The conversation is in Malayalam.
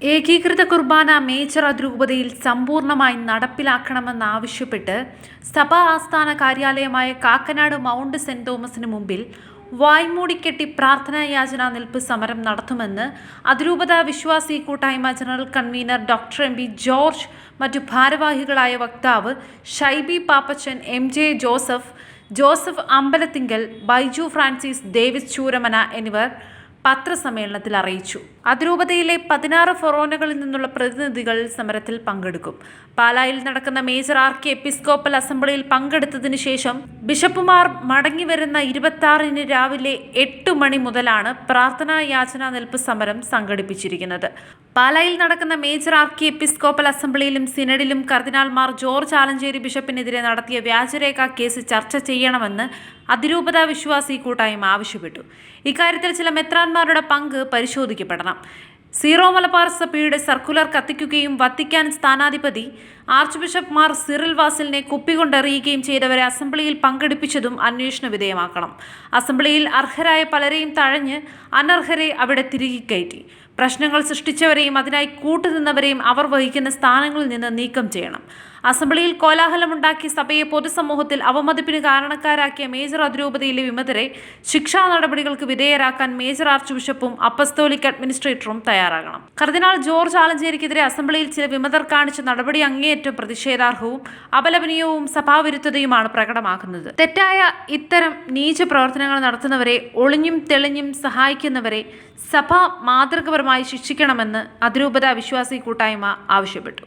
ഏകീകൃത കുർബാന മേജർ അതിരൂപതയിൽ സമ്പൂർണമായി നടപ്പിലാക്കണമെന്നാവശ്യപ്പെട്ട് സഭാ ആസ്ഥാന കാര്യാലയമായ കാക്കനാട് മൗണ്ട് സെന്റ് തോമസിന് മുമ്പിൽ വായ്മൂടിക്കെട്ടി പ്രാർത്ഥനാ യാചന നിൽപ്പ് സമരം നടത്തുമെന്ന് അതിരൂപത വിശ്വാസി കൂട്ടായ്മ general convener doctor M B George മറ്റു ഭാരവാഹികളായ വക്താവ് Shaiby Pappachan M J Joseph Joseph Ambalathinkal Baiju Francis Davis Chooramana എന്നിവർ പത്രസമ്മേളനത്തിൽ അറിയിച്ചു. അതിരൂപതയിലെ പതിനാറ് ഫൊറോനകളിൽ നിന്നുള്ള പ്രതിനിധികൾ സമരത്തിൽ പങ്കെടുക്കും. പാലായിൽ നടക്കുന്ന മേജർ ആർക്കി എപ്പിസ്കോപ്പൽ അസംബ്ലിയിൽ പങ്കെടുത്തതിനു ശേഷം ബിഷപ്പുമാർ മടങ്ങിവരുന്ന ഇരുപത്തി ആറിന് രാവിലെ എട്ട് മണി മുതലാണ് പ്രാർത്ഥനാ യാചന നിൽപ്പ് സമരം സംഘടിപ്പിച്ചിരിക്കുന്നത്. പാലയിൽ നടക്കുന്ന മേജർ ആർക്കി എപ്പിസ്കോപ്പൽ അസംബ്ലിയിലും സിനഡിലും കർദിനാൾമാർ ജോർജ് ആലഞ്ചേരി ബിഷപ്പിനെതിരെ നടത്തിയ വ്യാജരേഖ കേസ് ചർച്ച ചെയ്യണമെന്ന് അതിരൂപത വിശ്വാസി കൂട്ടായ്മ ആവശ്യപ്പെട്ടു. ഇക്കാര്യത്തിൽ ചില മെത്രാന്മാരുടെ പങ്ക് പരിശോധിക്കപ്പെടണം. സീറോ മലബാർ സഭയുടെ സർക്കുലർ കത്തിക്കുകയും വത്തിക്കാൻ സ്ഥാനാധിപതി ആർച്ച് ബിഷപ്പ് മാർ സിറിൽ വാസിലിനെ കുപ്പികൊണ്ടെറിയുകയും ചെയ്തവരെ അസംബ്ലിയിൽ പങ്കെടുപ്പിച്ചതും അന്വേഷണ വിധേയമാക്കണം. അസംബ്ലിയിൽ അർഹരായ പലരെയും തഴഞ്ഞ് അനർഹരെ അവിടെ തിരികെ കയറ്റി. പ്രശ്നങ്ങൾ സൃഷ്ടിച്ചവരെയും അതിനായി കൂട്ടുനിന്നവരെയും അവർ വഹിക്കുന്ന സ്ഥാനങ്ങളിൽ നിന്ന് നീക്കം ചെയ്യണം. അസംബ്ലിയിൽ കോലാഹലമുണ്ടാക്കി സഭയെ പൊതുസമൂഹത്തിൽ അവമതിപ്പിന് കാരണക്കാരാക്കിയ മേജർ അതിരൂപതയിലെ വിമതരെ ശിക്ഷാ നടപടികൾക്ക് വിധേയരാക്കാൻ മേജർ ആർച്ച് ബിഷപ്പും അപ്പസ്തോലിക് അഡ്മിനിസ്ട്രേറ്ററും തയ്യാറാകണം. കർദിനാൾ ജോർജ് ആലഞ്ചേരിക്കെതിരെ അസംബ്ലിയിൽ ചില വിമതർ കാണിച്ച നടപടി അങ്ങേയറ്റം പ്രതിഷേധാർഹവും അപലപനീയവും സഭാവിരുദ്ധതയുമാണ് പ്രകടമാക്കുന്നത്. തെറ്റായ ഇത്തരം നീച പ്രവർത്തനങ്ങൾ നടത്തുന്നവരെ ഒളിഞ്ഞും തെളിഞ്ഞും സഹായിക്കുന്നവരെ സഭ മാതൃകപരമായി ശിക്ഷിക്കണമെന്ന് അതിരൂപത വിശ്വാസി കൂട്ടായ്മ ആവശ്യപ്പെട്ടു.